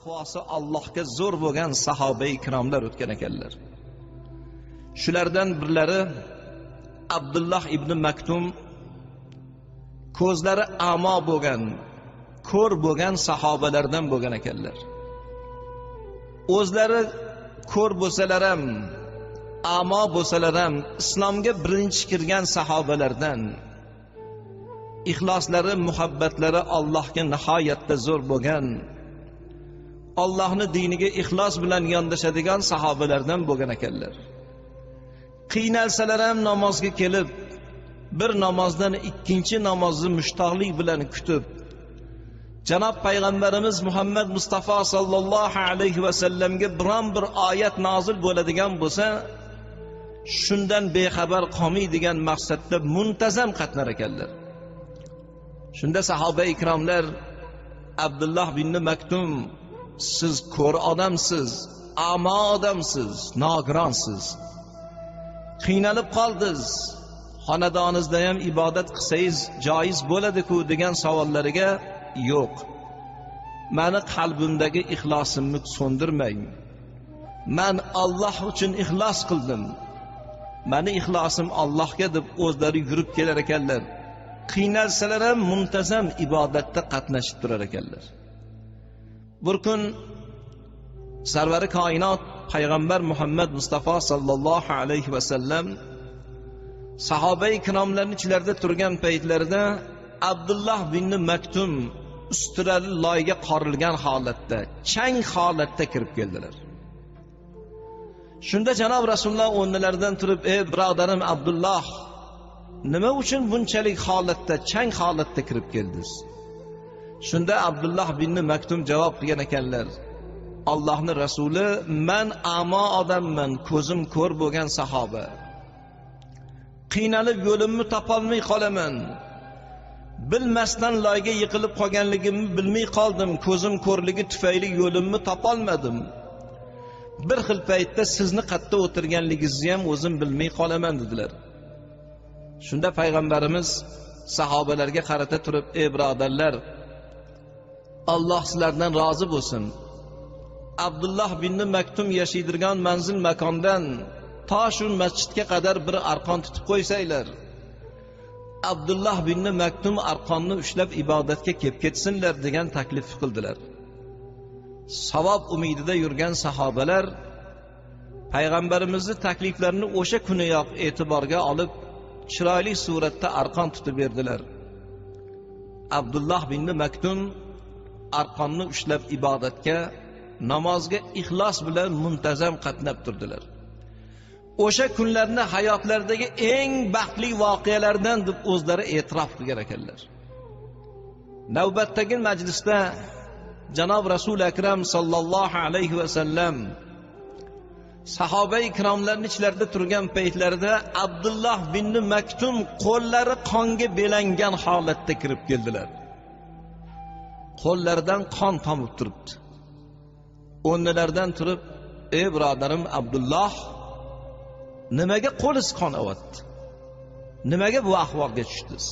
taqvosi allohga zo'r bo'lgan sahoba ikromlar o'tgan ekanlar. Shulardan birlari abdulloh ibn maktum ko'zlari amo bo'lgan ko'r bo'lgan sahobalardan bo'lgan ekanlar. O'zlari ko'r bo'lsalar ham amo bo'lsalar ham islomga birinchi kirgan sahobalardan ixloslari muhabbatlari allohga nihoyatda zo'r bo'lgan ollohni diniga ixlos bilan yondashadigan sahobalardan bo'lgan ekanlar. Qiynalsalar ham namozga kelib bir namozdan ikkinchi namozni mushtoqlik bilan kutib janob payg'ambarimiz muhammad mustafa sollallohu alayhi vasallamga biron bir oyat nozil bo'ladigan bo'lsa shundan bexabar qolmaydigan maqsadda muntazam qatnar ekanlar. Shunda sahoba ikromlar abdulloh bin maktum siz ko'r odamsiz amo odamsiz nogironsiz. Qiynalib qoldiz xonadoningizda ham ibodat qilsangiz joiz bo'ladiku degan savollariga yo'q. Mani qalbimdagi ixlosimni so'ndirmang. Man olloh uchun ixlos qildim. Mani ixlosim allohga deb o'zlari yurib kelar ekanlar. Qiynalsalar ham muntazam ibodatda qatnashib turar ekanlar. Bir kun sarvari koinot payg'ambar muhammad mustafa sollallohu alayhi vasallam sahoba ikromlarni ichlarida turgan paytlarida abdulloh bin maktum ustilari loyga qorilgan holatda chang holatda kirib keldilar. Shunda janob rasululloh o'rnilaridan turib ey birodarim abdulloh nima uchun bunchalik holatda chang holatda kirib keldingiz? Shunda abdulloh bin maktum javob qilgan ekanlar. Allohni rasuli man amo odamman ko'zim ko'r bo'lgan sahoba. Qiynalib yo'limni topolmay qolaman. Bilmasdan loyga yiqilib qolganligimni bilmay qoldim. Ko'zim ko'rligi tufayli yo'limni topolmadim. Bir xil paytda sizni qayerda o'tirganligingizni ham o'zim bilmay qolaman dedilar. Shunda payg'ambarimiz sahobalarga qarata turib ey birodarlar alloh sizlardan rozi bo'lsin. Abdulloh bin maktum yashaydirgan manzil makondan to shu masjidga qadar bir arqon tutib qo'ysanglar. Abdulloh bin maktum arqonni ushlab ibodatga kelib ketsinlar degan taklif qildilar. Savob umidida yurgan sahobalar payg'ambarimizni takliflarini o'sha kuniyoq e'tiborga olib chiroyli suratda arqon tutib berdilar. Abdulloh bin maktum arqonni ushlab ibodatga namozga ixlos bilan muntazam qatnab turdilar. O'sha kunlarni hayotlaridagi eng baxtli voqealardan deb o'zlari e'tirof qilgan ekanlar. Navbatdagi majlisda janob rasuli akram sollallohu alayhi vasallam sahoba ikromlarni ichlarida turgan paytlarida abdulloh bin maktum qo'llari qonga belangan holatda kirib keldilar. Qo'llaridan qon tomib turibdi. O'rnilaridan turib ey birodarim abdulloh nimaga qo'liz qon olyapti nimaga bu ahvolga tushdingiz?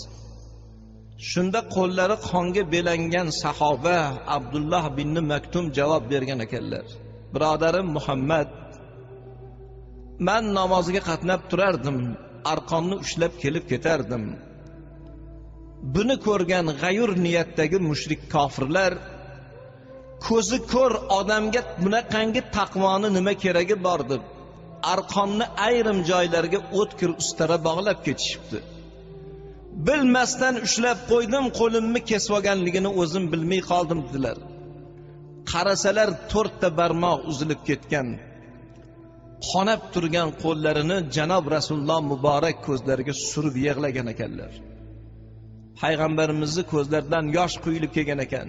Shunda qo'llari qonga belangan sahoba abdulloh bin maktum javob bergan ekanlar birodarim muhammad man namozga qatnab turardim arqonni ushlab kelib ketardim. Buni ko'rgan g'ayur niyatdagi mushrik kofirlar ko'zi ko'r odamga bunaqangi taqvoni nima keragi bor? deb arqonni ayrim joylarga o'tkir ustara bog'lab ketishibdi. Bilmasdan ushlab qo'ydim qo'limni kesib olganligini o'zim bilmay qoldim dedilar. Qarasalar to'rtta barmoq uzilib ketgan qonab turgan qo'llarini janob rasululloh muborak ko'zlariga surib yig'lagan ekanlar. Payg'ambarimizni ko'zlaridan yosh quyilib kelgan ekan.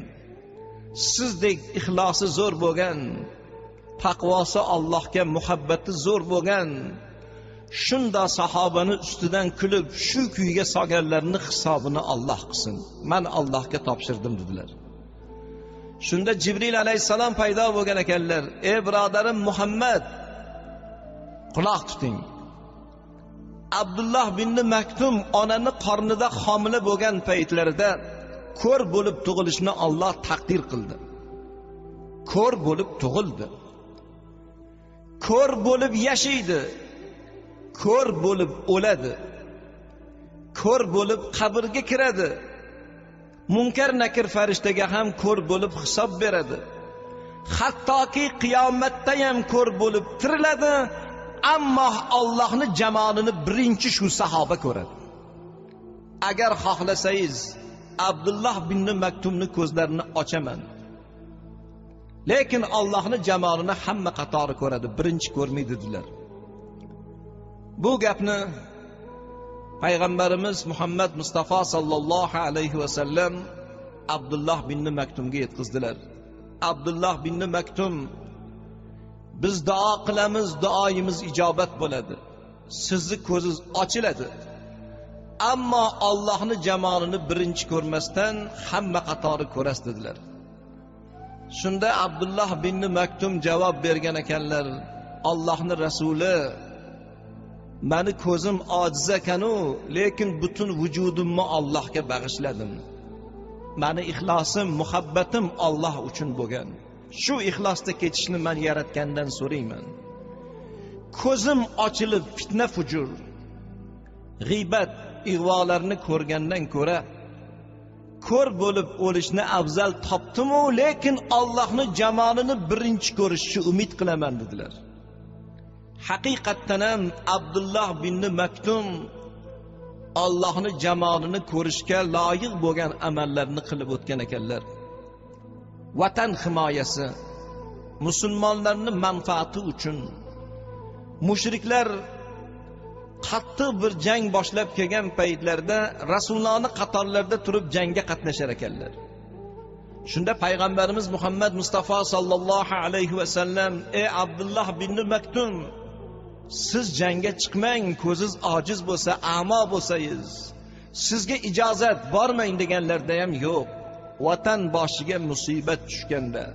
Sizdek ixlosi zo'r bo'lgan taqvosi allohga muhabbati zo'r bo'lgan shunda sahobani ustidan kulib shu kuyga solganlarni hisobini olloh qilsin. Man allohga topshirdim dedilar. Shunda jibril alayhissalom paydo bo'lgan ekanlar. Ey birodarim muhammad quloq tuting. Abdulloh bin maktum onani qornida homila bo'lgan paytlarida ko'r bo'lib tug'ilishni olloh taqdir qildi. Ko'r bo'lib tug'ildi. Ko'r bo'lib yashaydi. Ko'r bo'lib o'ladi. Ko'r bo'lib qabrga kiradi. Munkar nakir farishtaga ham ko'r bo'lib hisob beradi. Hattoki qiyomatda ham ko'r bo'lib tiriladi. Ammo Allohni jamolini birinchi shu sahoba ko'radi. Agar xohlasangiz abdulloh bin maktumni ko'zlarini ochaman. Lekin Allohni jamolini hamma qatori ko'radi birinchi ko'rmaydi dedilar. Bu gapni payg'ambarimiz muhammad mustafa sollallohu alayhi vasallam abdulloh bin maktumga yetkazdilar. Abdulloh bin maktum biz duo qilamiz duoyimiz ijobat bo'ladi. Sizni ko'zingiz ochiladi. Ammo Allohni jamolini birinchi ko'rmasdan hamma qatori ko'rasiz dedilar. Shunda abdulloh bin maktum javob bergan ekanlar Allohni rasuli mani ko'zim ojiz ekanu lekin butun vujudimni Allohga bag'ishladim. Mani ixlosim muhabbatim Alloh uchun bo'lgan. Shu ixlosda ketishni man yaratgandan so'rayman. Ko'zim ochilib fitna fujur g'iybat ig'volarni ko'rgandan ko'ra ko'r bo'lib o'lishni afzal topdimu lekin ollohni jamolini birinchi ko'rishni umid qilaman dedilar. Haqiqatdan ham abdulloh bin maktum ollohni jamolini ko'rishga loyiq bo'lgan amallarni qilib o'tgan ekanlar. Vatan himoyasi musulmonlarning manfaati uchun mushriklar qattiq bir jang boshlab kelgan paytlarda rasulullohni qatorlarida turib jangga qatnashar ekanlar. Shunda payg'ambarimiz muhammad mustafa sollallohu alayhi vasallam ey abdulloh bin maktum siz jangga chiqmang ko'ziz ojiz bo'lsa amo bo'lsangiz sizga ijozat bormang deganlarda ham yo'q. Vatan boshiga musibat tushganda.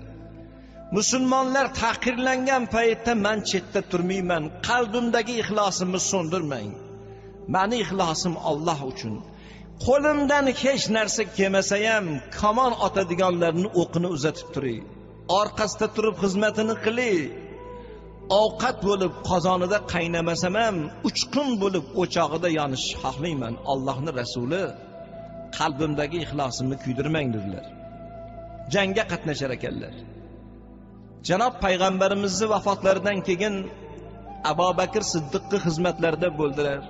Musulmonlar tahqirlangan paytda man chetda turmayman qalbimdagi ixlosimni so'ndirmang. Mani ixlosim Alloh uchun. Qo'limdan hech narsa kelmasa ham kamon otadiganlarni o'qini uzatib turay. Orqasida turib xizmatini qilay. Ovqat bo'lib qozonida qaynamasam ham uchqun bo'lib o'chog'ida yonishni xohlayman Allohning rasuli. Qalbimdagi ixlosimni kuydirmang dedilar. Jangga qatnashar ekanlar. Janob payg'ambarimizni vafotlaridan keyin abu bakr siddiqni xizmatlarida bo'ldilar.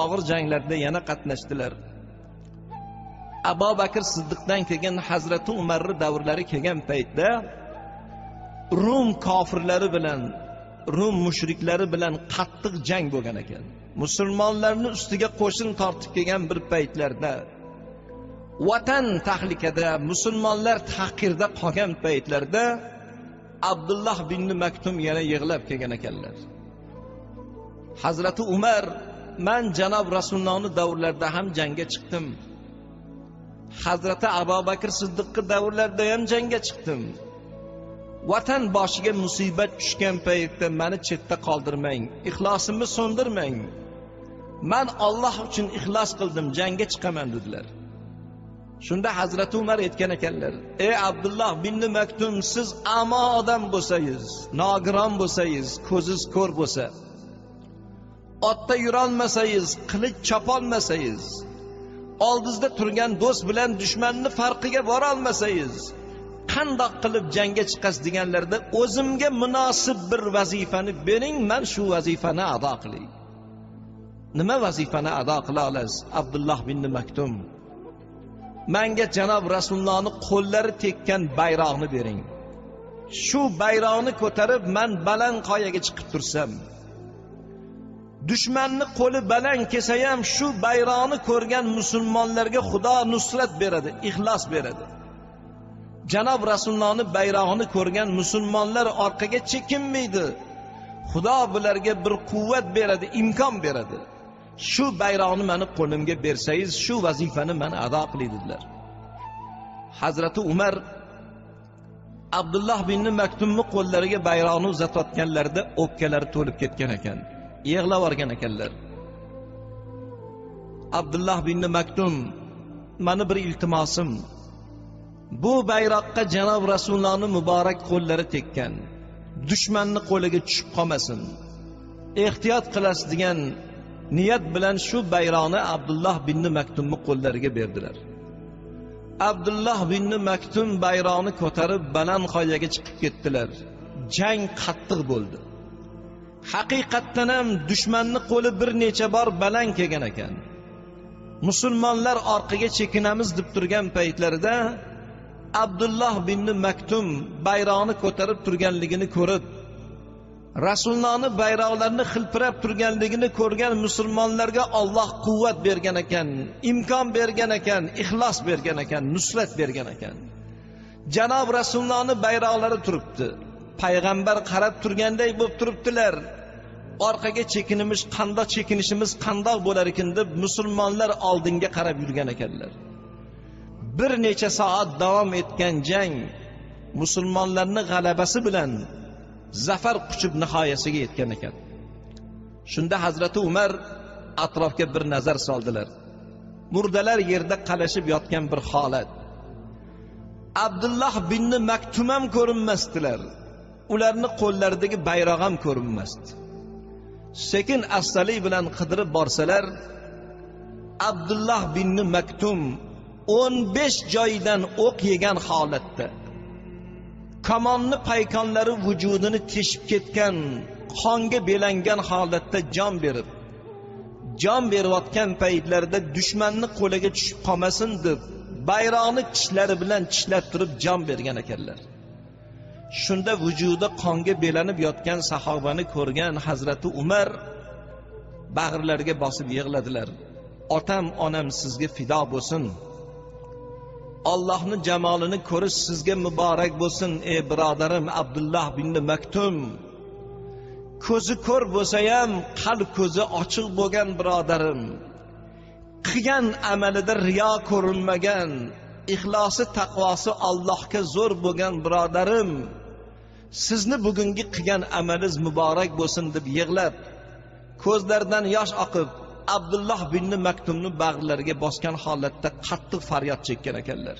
Og'ir janglarda yana qatnashdilar. Abu bakr siddiqdan keyin hazrati umarni davrlari kelgan paytda rum kofirlari bilan rum mushriklari bilan qattiq jang bo'lgan ekan. Musulmonlarni ustiga qo'shin tortib kelgan bir paytlarda vatan tahlikada musulmonlar tahqirda qolgan paytlarda abdulloh bin maktum yana yig'lab kelgan ekanlar. Hazrati umar man janob rasulullohni davrlarida ham jangga chiqdim. Hazrati abu bakr siddiqni davrlarida ham jangga chiqdim. Vatan boshiga musibat tushgan paytda mani chetda qoldirmang ixlosimni so'ndirmang. Man Alloh uchun ixlos qildim jangga chiqaman dedilar. Shunda hazrati umar aytgan ekanlar ey abdulloh bin maktum siz amo odam bo'lsangiz nogiron bo'lsangiz ko'ziz ko'r bo'lsa otda yurolmasangiz qilich chopolmasangiz oldingizda turgan do'st bilan dushmanni farqiga borolmasangiz qandoq qilib jangga chiqasiz deganlarda o'zimga munosib bir vazifani bering man shu vazifani ado qilay nima vazifani ado qila olasiz abdulloh bin maktum? Menga janob rasulullohni qo'llari tekkan bayroqni bering. Shu bayroqni ko'tarib man baland qoyaga chiqib tursam dushmanni qo'li baland kelsa ham shu bayroqni ko'rgan musulmonlarga xudo nusrat beradi ixlos beradi. Janob rasulullohni bayrog'ini ko'rgan musulmonlar orqaga chekinmaydi. Xudo bularga bir quvvat beradi imkon beradi. Shu bayroqni mani qo'limga bersangiz shu vazifani man ado qilay dedilar. Hazrati umar abdulloh bin maktumni qo'llariga bayroqni uzatayotganlarida o'pkalari to'lib ketgan ekan yig'lab yuborgan ekanlar. Abdulloh bin maktum mani bir iltimosim bu bayroqqa janob rasulullohni muborak qo'llari tekkan dushmanni qo'liga tushib qolmasin ehtiyot qilasiz degan niyat bilan shu bayroqni abdulloh binni maktumni qo'llariga berdilar. Abdulloh binni maktum bayroqni ko'tarib baland qoyaga chiqib ketdilar. Jang qattiq bo'ldi. Haqiqatdan ham dushmanni qo'li bir necha bor baland kelgan ekan. Musulmonlar orqaga chekinamiz deb turgan paytlarida abdulloh binni maktum bayroqni ko'tarib turganligini ko'rib rasulullohni bayroqlarini xilpirab turganligini ko'rgan musulmonlarga olloh quvvat bergan ekan imkon bergan ekan ixlos bergan ekan nusrat bergan ekan. Janob rasulullohni bayroqlari turibdi. Payg'ambar qarab turganday bo'lib turibdilar. Orqaga chekinimiz qandoq chekinishimiz qandoq bo'lar ekan deb musulmonlar oldinga qarab yurgan ekanlar. Bir necha soat davom etgan jang musulmonlarni g'alabasi bilan zafar quchib nihoyasiga yetgan ekan. Shunda hazrati umar atrofga bir nazar soldilar. Murdalar yerda qalashib yotgan bir holat. Abdulloh binni maktum ham ko'rinmasdilar. Ularni qo'llaridagi bayroq ham ko'rinmasdi. Sekin astalik bilan qidirib borsalar abdulloh binni maktum o'n besh joydan o'q yegan holatda kamonni paykonlari vujudini teshib ketgan qonga belangan holatda jon berib jon berayotgan paytlarida dushmanni qo'liga tushib qolmasin deb bayroqni tishlari bilan tishlab turib jon bergan ekanlar. Shunda vujudi qonga belanib yotgan sahobani ko'rgan hazrati umar bag'rlariga bosib yig'ladilar. Otam onam sizga fido bo'lsin. Ollohni jamolini ko'rish sizga muborak bo'lsin ey birodarim abdulloh bin maktum. Ko'zi ko'r bo'lsa ham qalb ko'zi ochiq bo'lgan birodarim. Qilgan amalida riyo ko'rinmagan ixlosi taqvosi allohga zo'r bo'lgan birodarim. Sizni bugungi qilgan amalingiz muborak bo'lsin deb yig'lab ko'zlaridan yosh oqib abdulloh binni maktumni bag'rlariga bosgan holatda qattiq faryod chekkan ekanlar.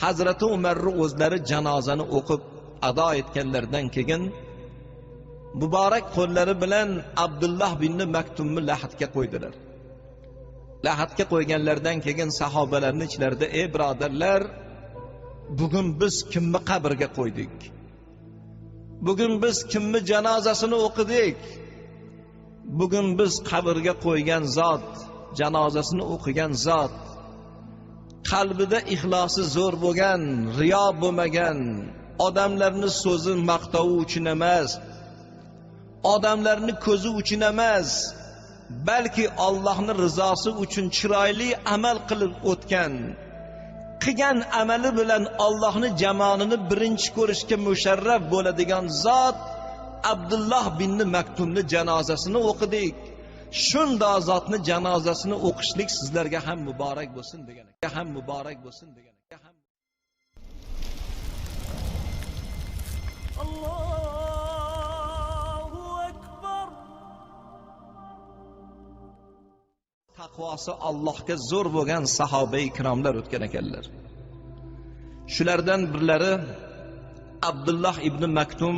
Hazrati umarni o'zlari janozani o'qib ado etganlaridan keyin muborak qo'llari bilan abdulloh binni maktumni lahadga qo'ydilar. Lahadga qo'yganlaridan keyin sahobalarni ichlarida ey birodarlar bugun biz kimni qabrga qo'ydik? Bugun biz kimni janozasini o'qidik? Bugun biz qabrga qo'ygan zot janozasini o'qigan zot qalbida ixlosi zo'r bo'lgan riyo bo'lmagan odamlarni so'zi maqtovi uchun emas odamlarni ko'zi uchun emas balki Allohning rizosi uchun chiroyli amal qilib o'tgan qilgan amali bilan ollohni jamonini birinchi ko'rishga musharraf bo'ladigan zot abdulloh binni maktumni janozasini o'qidik. Shundoq zotni janozasini o'qishlik sizlarga ham muborak bo'lsin degan ham muborak bo'lsin degan taqvosi allohga zo'r bo'lgan sahoba ikromlar o'tgan ekanlar. Shulardan birlari abdulloh ibn maktum